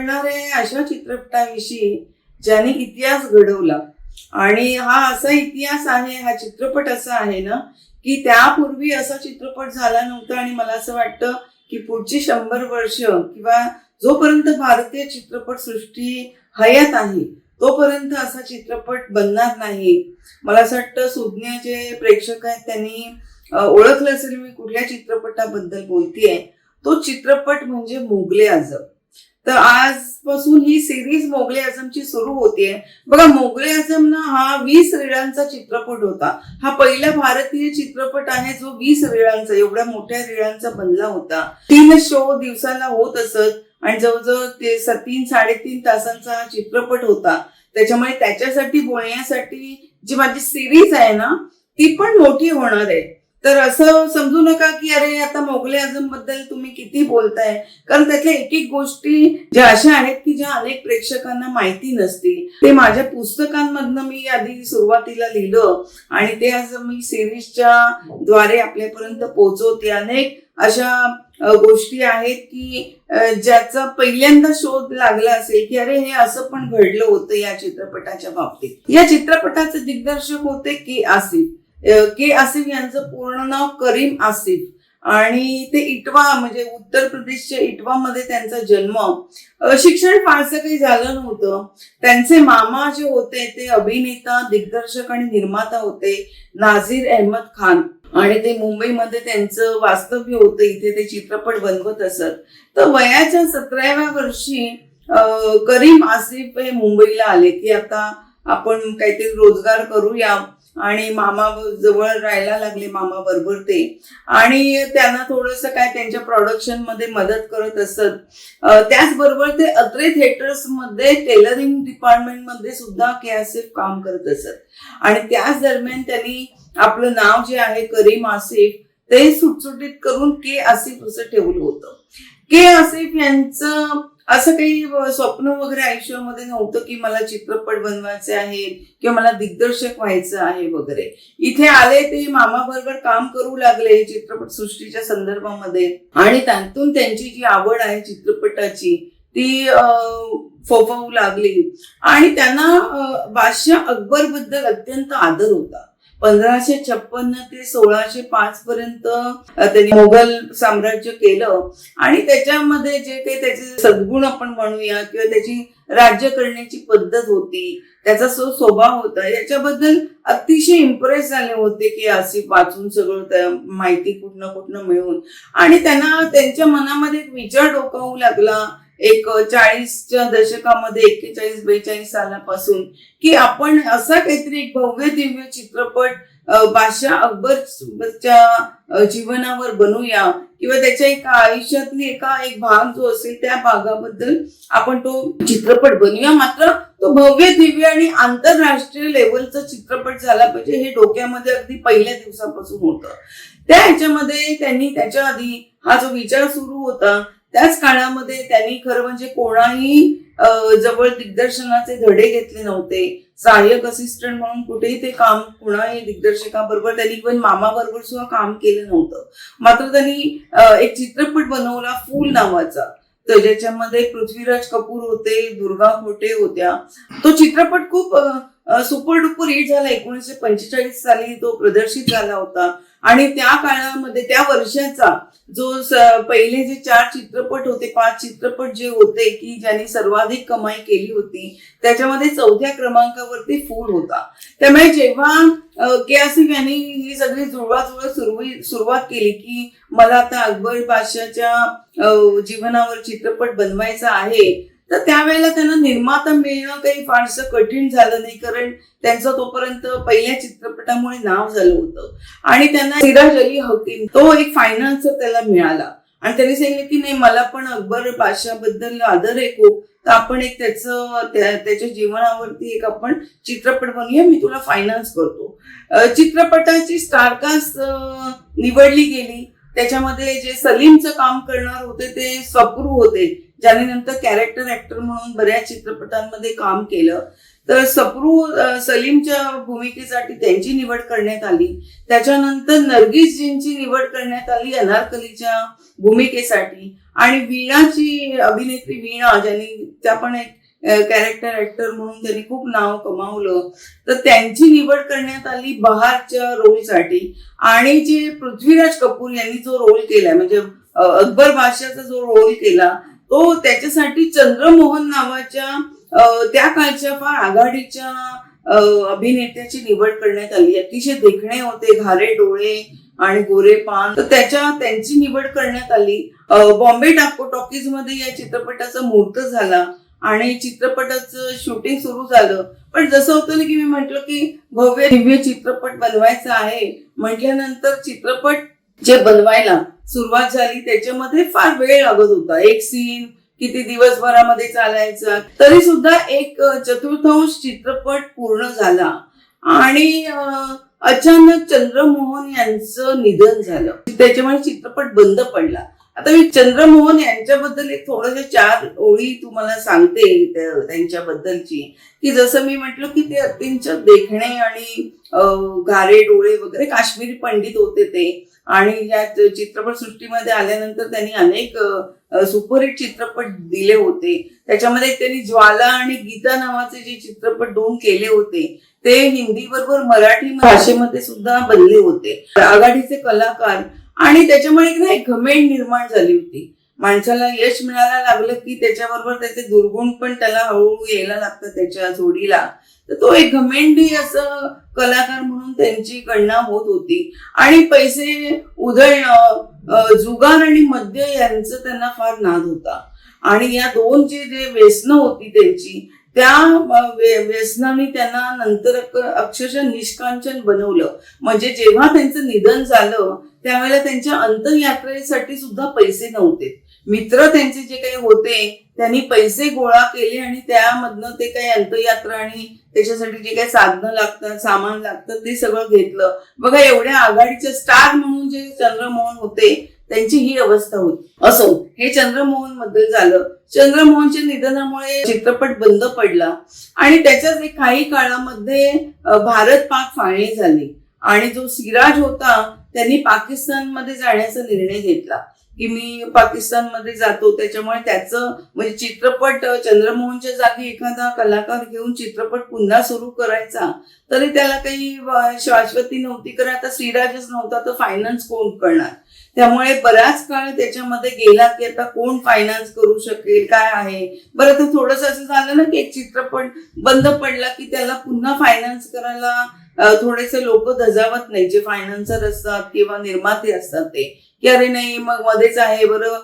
बोलणार आहे अशा चित्रपटाविषयी ज्याने इतिहास घडवला. आणि हा असा इतिहास आहे हा चित्रपट असा आहे ना की त्यापूर्वी असा चित्रपट झाला नव्हता आणि मला असं वाटतं की पुढची शंभर वर्ष किंवा जोपर्यंत भारतीय चित्रपट सृष्टी हयात आहे तोपर्यंत असा चित्रपट बनणार नाही. मला असं वाटतं सुज्ञ जे प्रेक्षक आहेत त्यांनी ओळखलं असेल मी कुठल्या चित्रपटाबद्दल बोलतेय. तो चित्रपट म्हणजे मोगले आझम तर आजपासून ही सिरीज मोगले आझमची सुरू होतीये. बघा मोगले आझम ना हा वीस रिळांचा चित्रपट होता. हा पहिला भारतीय चित्रपट आहे जो वीस रिळांचा एवढ्या मोठ्या रिळांचा बनला होता. तीन शो दिवसाला होत असत आणि जवळजवळ ते तीन साडेतीन तासांचा हा चित्रपट होता. त्याच्यामुळे त्याच्यासाठी बोलण्यासाठी जी माझी सिरीज आहे ना ती पण मोठी होणार आहे. तर असं समजू नका की अरे आता मोगले आझमबद्दल तुम्ही किती बोलताय. कारण त्यातल्या एक एक गोष्टी ज्या अशा आहेत की ज्या अनेक प्रेक्षकांना माहिती नसतील. ते माझ्या पुस्तकांमधनं मी आधी सुरुवातीला लिहिलं आणि ते आज मी सिरीजच्या द्वारे आपल्यापर्यंत पोहोचवते. अनेक अशा गोष्टी आहेत की ज्याचा पहिल्यांदा शोध लागला असेल की अरे हे असं पण घडलं होतं या चित्रपटाच्या बाबतीत. या चित्रपटाचे दिग्दर्शक होते के आसिफ. के आसिफ यांचं पूर्ण नाव करीम आसिफ. आणि ते इटवा म्हणजे उत्तर प्रदेशच्या इटवामध्ये त्यांचा जन्म. शिक्षण फारसं काही झालं नव्हतं. त्यांचे मामा जे होते ते अभिनेता दिग्दर्शक आणि निर्माता होते नाझीर अहमद खान. आणि ते मुंबईमध्ये त्यांचं वास्तव्य होतं इथे ते चित्रपट बनवत असत. तर वयाच्या सतराव्या वर्षी करीम आसिफ हे मुंबईला आले की आता आपण काहीतरी रोजगार करूया. आणि मामा जवळ राहायला लागले मामा बरोबर ते आणि त्यांना थोडस काय त्यांच्या प्रोडक्शनमध्ये मदत करत असत. त्याचबरोबर ते अत्रे थिएटर्समध्ये टेलरिंग डिपार्टमेंटमध्ये सुद्धा के आसिफ काम करत असत. आणि त्याच दरम्यान त्यांनी आपलं नाव जे आहे करीम आसिफ ते सुटसुटीत करून के आसिफ असं ठेवलं होतं. के आसिफ यांचं असं काही स्वप्न वगैरे आयुष्यामध्ये नव्हतं की मला चित्रपट बनवायचे आहेत किंवा मला दिग्दर्शक व्हायचं आहे वगैरे. इथे आले ते मामा बरोबर काम करू लागले चित्रपट सृष्टीच्या संदर्भामध्ये. आणि त्यातून त्यांची जी आवड आहे चित्रपटाची ती फोफावू लागली. आणि त्यांना बादशाह अकबरबद्दल अत्यंत आदर होता. पंधराशे छप्पन्न ते सोळाशे पाच पर्यंत त्यांनी मोगल साम्राज्य केलं. आणि त्याच्यामध्ये जे काही त्याचे सद्गुण आपण म्हणूया किंवा त्याची राज्य करण्याची पद्धत होती त्याचा सो स्वभाव होता याच्याबद्दल अतिशय इम्प्रेस झाले होते की असे वाचून सगळं माहिती कुठनं कुठनं मिळून. आणि त्यांना त्यांच्या मनामध्ये एक विचार डोकावू लागला एक चाळीसच्या दशकामध्ये एक्केचाळीस बेचाळीस सालापासून की आपण असा काहीतरी एक भव्य दिव्य चित्रपट बादशाह अकबरच्या जीवनावर बनवूया किंवा त्याच्या एका आयुष्यातली एका एक भाग जो असेल त्या भागाबद्दल आपण तो चित्रपट बनवूया. मात्र तो भव्य दिव्य आणि आंतरराष्ट्रीय लेवलचा चित्रपट झाला पाहिजे हे डोक्यामध्ये अगदी पहिल्या दिवसापासून होतं. त्या ह्याच्यामध्ये त्यांनी त्याच्या आधी हा जो विचार सुरू होता त्याच काळामध्ये त्यांनी खरं म्हणजे कोणाही जवळ दिग्दर्शनाचे धडे घेतले नव्हते. सहाय्यक असिस्टंट म्हणून कुठेही ते काम कुणाही दिग्दर्शकाबरोबर त्यांनी इव्हन मामाबरोबर सुद्धा काम केलं नव्हतं. मात्र त्यांनी एक चित्रपट बनवला फूल नावाचा. तर ज्याच्यामध्ये पृथ्वीराज कपूर होते दुर्गा खोटे होत्या. तो चित्रपट खूप सुपर डुपर हिट झाला एकोणीसशे पंचेचाळीस साली तो प्रदर्शित झाला होता. आणि त्या काळामध्ये त्या वर्षाचा जो पहिले जे चार चित्रपट होते पाच चित्रपट जे होते की ज्यांनी सर्वाधिक कमाई केली होती त्याच्यामध्ये चौथ्या क्रमांकावरती फूल होता. त्यामुळे जेव्हा के आसिफ यांनी ही सगळी जुळवाजुळव सुरुवात केली की मला आता अकबर बादशाच्या जीवनावर चित्रपट बनवायचा आहे तर त्यावेळेला त्यांना निर्माता मिळणं काही फारसं कठीण झालं नाही कारण त्यांचं तोपर्यंत पहिल्या चित्रपटामुळे नाव झालं होतं. आणि त्यांना सिराज अली हकीम तो एक फायनान्सर त्याला मिळाला. आणि त्यांनी सांगितलं की नाही मला पण अकबर बादशाबद्दल आदर आहे खूप. तर आपण एक त्याचं त्याच्या जीवनावरती एक आपण चित्रपट बनवूया मी तुला फायनान्स करतो. चित्रपटाची स्टारकास्ट निवडली गेली. त्याच्यामध्ये जे सलीमचं काम करणार होते ते स्वप्रू होते. ज्याने नंतर कॅरेक्टर ऍक्टर म्हणून बऱ्याच चित्रपटांमध्ये काम केलं. तर सप्रू सलीमच्या भूमिकेसाठी त्यांची निवड करण्यात आली. त्याच्यानंतर नर्गिसजींची निवड करण्यात आली अनारकलीच्या भूमिकेसाठी. आणि वीणाची अभिनेत्री वीणा ज्यांनी त्या पण एक कॅरेक्टर ऍक्टर म्हणून त्यांनी खूप नाव कमावलं. तर त्यांची निवड करण्यात आली बहारच्या रोलसाठी. आणि जे पृथ्वीराज कपूर यांनी जो रोल केला म्हणजे अकबर बादशाचा जो रोल केला तो त्याच्यासाठी चंद्रमोहन नावाच्या त्या काळच्या फार आघाडीच्या अभिनेत्याची निवड करण्यात आली. अतिशय देखणे होते घारे डोळे आणि गोरे पान. तर त्याच्या त्यांची निवड करण्यात आली. बॉम्बे टाको टॉकीजमध्ये या चित्रपटाचा मुहूर्त झाला आणि चित्रपटाचं शूटिंग सुरू झालं. पण जसं होतं ना की मी म्हंटल की भव्य दिव्य चित्रपट बनवायचा आहे म्हटल्यानंतर चित्रपट जे बनवायला सुरुवात झाली त्याच्यामध्ये फार वेळ लागत होता. एक सीन किती दिवसभरामध्ये चालायचा. तरी सुद्धा एक चतुर्थांश चित्रपट पूर्ण झाला. आणि अचानक चंद्रमोहन यांचं निधन झालं. त्याच्यामुळे चित्रपट बंद पडला. आता मी चंद्रमोहन यांच्याबद्दल एक थोडस चार ओळी तुम्हाला सांगते त्यांच्याबद्दलची. की जसं मी म्हटलं की ते अत्यंत देखणे आणि घारे डोळे वगैरे काश्मीरी पंडित होते ते. आणि या च- चित्रपट सृष्टीमध्ये आल्यानंतर त्यांनी अनेक सुपरहिट चित्रपट दिले होते. त्याच्यामध्ये त्यांनी ज्वाला आणि गीता नावाचे जे चित्रपट दोन केले होते ते हिंदी बरोबर मराठी भाषेमध्ये सुद्धा बनले होते. आघाडीचे कलाकार आणि त्याच्यामुळे एक घमेंड निर्माण झाली होती. माणसाला यश मिळायला लागलं की त्याच्याबरोबर त्याचे दुर्गुण पण त्याला हळूहळू यायला लागतं त्याच्या जोडीला. तर तो एक घमेंडी असं कलाकार म्हणून त्यांची गणना होत होती. आणि पैसे उधळणं जुगार आणि मद्य यांचं त्यांना फार नाद होता. आणि या दोन जे जे व्यसनं होती त्यांची त्या व्यसनाने त्यांना नंतर अक्षरशः निष्कांचन बनवलं. म्हणजे जेव्हा त्यांचं निधन झालं त्यावेळेला त्यांच्या अंतयात्रेसाठी सुद्धा पैसे नव्हते. मित्र त्यांचे जे काही होते त्यांनी पैसे गोळा केले आणि त्यामधनं ते काही अंतयात्रा आणि त्याच्यासाठी जे काही साधनं लागतात सामान लागतं ते सगळं घेतलं. बघा एवढ्या आघाडीचे स्टार म्हणून जे चंद्रमोहन होते त्यांची ही अवस्था होती. असो हे चंद्रमोहनबद्दल झालं. चंद्रमोहनच्या निधनामुळे चित्रपट बंद पडला आणि त्याच्याच एक काही काळामध्ये भारत पाक फाळणी झाली. आणि जो सिराज होता त्यांनी पाकिस्तानमध्ये जाण्याचा निर्णय घेतला. की मी पाकिस्तानमध्ये जातो त्याच्यामुळे त्याचं म्हणजे चित्रपट चंद्रमोहनच्या जागी एखादा कलाकार घेऊन चित्रपट पुन्हा सुरू करायचा तरी त्याला काही शाश्वती नव्हती. कारण आता सिराजच नव्हता तर फायनान्स कोण करणार? त्यामुळे बराच काळ त्याच्यामध्ये गेला की आता कोण फायनान्स करू शकेल काय आहे? बरं तर थोडस असं झालं ना की एक चित्रपट बंद पडला की त्याला पुन्हा फायनान्स करायला थोडेसे लोक धजावत नाही जे फायनान्सर असतात किंवा निर्माते असतात ते. की अरे नाही मग मध्येच आहे बरं.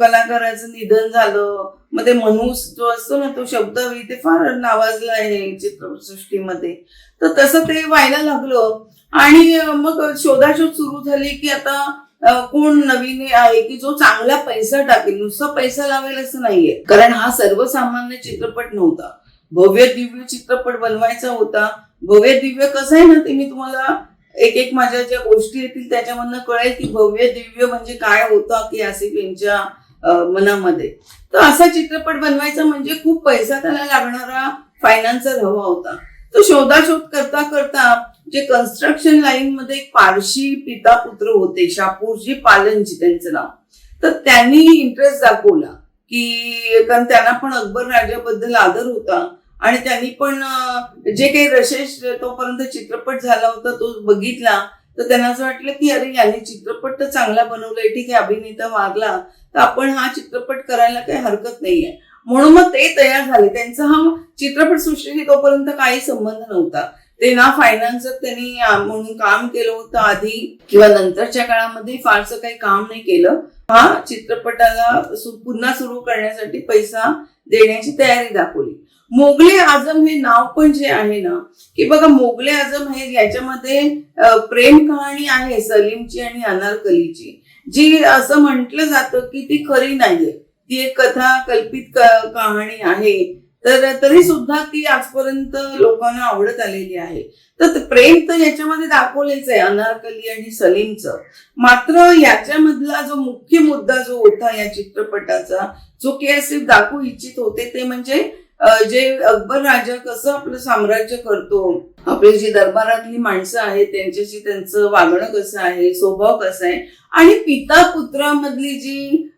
कलाकाराचं निधन झालं. मग ते मनुस जो असतो ना तो शब्द ते फार नावाजला आहे चित्रसृष्टीमध्ये. तर तसं ते व्हायला लागलं. आणि मग शोधाशोध सुरू झाली की आता कोण नवीन आहे की जो चांगला पैसा टाकेल नुसता पैसा लावेल असं नाहीये. कारण हा सर्वसामान्य चित्रपट नव्हता. भव्य दिव्य चित्रपट बनवायचा होता. भव्य दिव्य कसं आहे ना ते मी तुम्हाला एक एक माझ्या ज्या गोष्टी येतील त्याच्यामधनं कळेल की भव्य दिव्य म्हणजे काय होतं की आसिफ यांच्या मनामध्ये. तर असा चित्रपट बनवायचा म्हणजे खूप पैसा त्याला लागणारा फायनान्सर हवा होता. तो शोधाशोध करता करता जे कन्स्ट्रक्शन लाईन मध्ये एक पारशी पिता पुत्र होते शापूरजी पालनजी त्यांचं नाव. तर त्यांनी इंटरेस्ट दाखवला की कारण त्यांना पण अकबर राजाबद्दल आदर होता. आणि त्यांनी पण जे काही रशेष तोपर्यंत चित्रपट झाला होता तो बघितला तर त्यांना असं वाटलं की अरे याने चित्रपट तर चांगला बनवलाय ठीक आहे अभिनेता वागला तर आपण हा चित्रपट करायला काही हरकत नाहीये. म्हणून मग ते तयार झाले. त्यांचा हा चित्रपट सृष्टीशी तोपर्यंत काही संबंध नव्हता. ते ना फायनान्सर त्यांनी म्हणून काम केलं होतं आधी किंवा नंतरच्या काळामध्ये फारसं काही काम नाही केलं. हा चित्रपटाला पुन्हा सुरू करण्यासाठी पैसा देण्याची तयारी दाखवली. मोगले आजम हे नाव पण जे आहे ना की बघा मोगले आजम हे याच्यामध्ये प्रेम कहाणी आहे सलीमची आणि अनारकलीची जी असं म्हटलं जातं की ती खरी नाहीये. ती एक कथा कल्पित कहाणी आहे. तर तरी सुद्धा ती आजपर्यंत लोकांना आवडत आलेली आहे. तर प्रेम तर याच्यामध्ये दाखवलेच आहे अनारकली आणि सलीमचं. मात्र याच्यामधला जो मुख्य मुद्दा जो होता या चित्रपटाचा जो के एस दाखवू इच्छित होते ते म्हणजे जे अकबर राजा कसं आपलं साम्राज्य करतो आपली जी दरबारातली माणसं आहेत त्यांच्याशी त्यांचं वागणं कसं आहे स्वभाव कसा आहे आणि पिता पुत्रामधली जी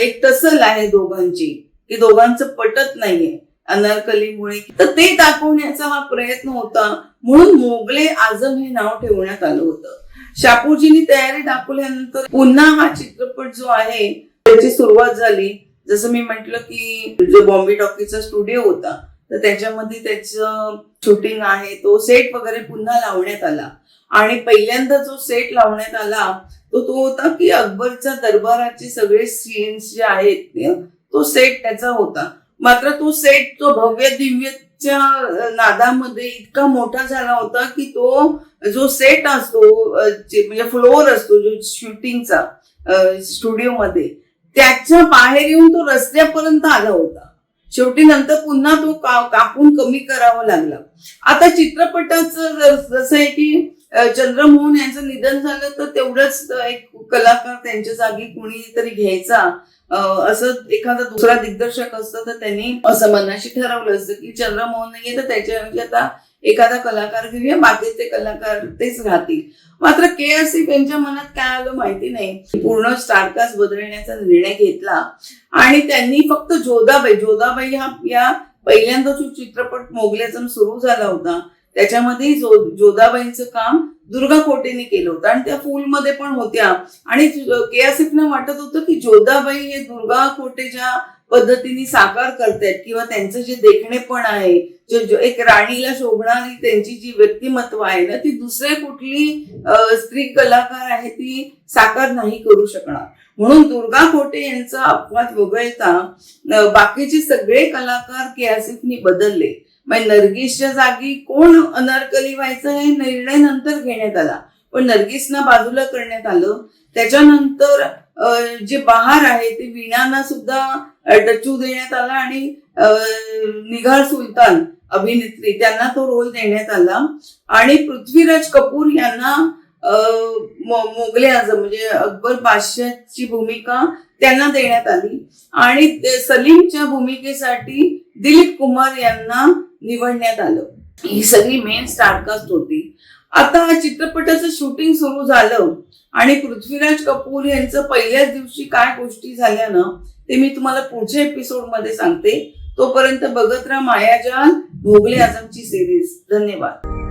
एक तसल आहे दोघांची की दोघांचं पटत नाहीये अनारकलीमुळे तर ते दाखवण्याचा हा प्रयत्न होता म्हणून मोगले आजम हे नाव ठेवण्यात आलं होतं. शापूरजींनी तयारी दाखवल्यानंतर पुन्हा हा चित्रपट जो आहे त्याची सुरुवात झाली. जसं मी म्हंटल की जो बॉम्बे टॉकीचा स्टुडिओ होता तर त्याच्यामध्ये त्याचं शूटिंग आहे तो सेट वगैरे पुन्हा लावण्यात आला. आणि पहिल्यांदा जो सेट लावण्यात आला तो तो होता की अकबरच्या दरबाराचे सगळे सीन्स जे आहेत तो सेट त्याचा होता. मात्र तो सेट तो भव्य दिव्यच्या नादामध्ये इतका मोठा झाला होता की तो जो सेट असतो म्हणजे फ्लोअर असतो जो शूटिंगचा स्टुडिओमध्ये त्याच्या बाहेर येऊन तो रस्त्यापर्यंत आला होता. शेवटी नंतर पुन्हा तो का- कापून कमी करावा लागला. आता चित्रपटाचं जस- जसं आहे की चंद्रमोहन यांचं निधन झालं तर तेवढंच एक कलाकार त्यांच्या जागी कुणीतरी घ्यायचा. असं एखादा दुसरा दिग्दर्शक असतं तर त्यांनी असं मनाशी ठरवलं असतं की चंद्रमोहन नाहीये तर त्याच्याऐवजी आता एखादा कलाकार घेऊया बाकीचे कलाकार तेच राहतील. मात्र के आसिफ यांच्या मनात काय आलं माहिती नाही. पूर्ण स्टारकास्ट बदलण्याचा निर्णय घेतला. आणि त्यांनी फक्त जोधाबाई जोधाबाई हा या पहिल्यांदा जो चित्रपट मोगल्याचा सुरू झाला होता. त्याच्यामध्ये जो जोधाबाईंचं काम दुर्गा कोटेने केलं होतं. आणि त्या फूलमध्ये पण होत्या. आणि के आसिफना वाटत होतं की जोधाबाई हे दुर्गा कोटेच्या पद्धतीने साकार करतायत किंवा त्यांचं जे देखणे पण आहे जे जो एक राणीला शोभणारी त्यांची जी व्यक्तिमत्व आहे ना ती दुसरे कुठली स्त्री कलाकार आहे ती साकार नाही करू शकणार. म्हणून दुर्गा कोटे यांचा अपवाद वगळता बाकीचे सगळे कलाकार के आसिफनी बदलले. म्हणजे नर्गिसच्या जागी कोण अनारकली व्हायचं हे निर्णय नंतर घेण्यात आला. पण नर्गिसना बाजूला करण्यात आलं. त्याच्यानंतर जे बहार आहे ते वीणांना सुद्धा डचू देण्यात आला आणि अं, निघार सुलतान अभिनेत्री त्यांना तो रोल देण्यात आला. आणि पृथ्वीराज कपूर यांना मोगले आजम म्हणजे अकबर बादशाची भूमिका त्यांना देण्यात आली. आणि सलीमच्या भूमिकेसाठी दिलीप कुमार यांना निवडण्यात आलं. ही सगळी मेन स्टारकास्ट होती. आता चित्रपटाचं शूटिंग सुरू झालं आणि पृथ्वीराज कपूर यांचं पहिल्याच दिवशी काय गोष्टी झाल्या ना ते मी तुम्हाला पुढच्या एपिसोडमध्ये सांगते. तोपर्यंत बघत राहा मायाजाल भोगले आझमची सिरीज धन्यवाद.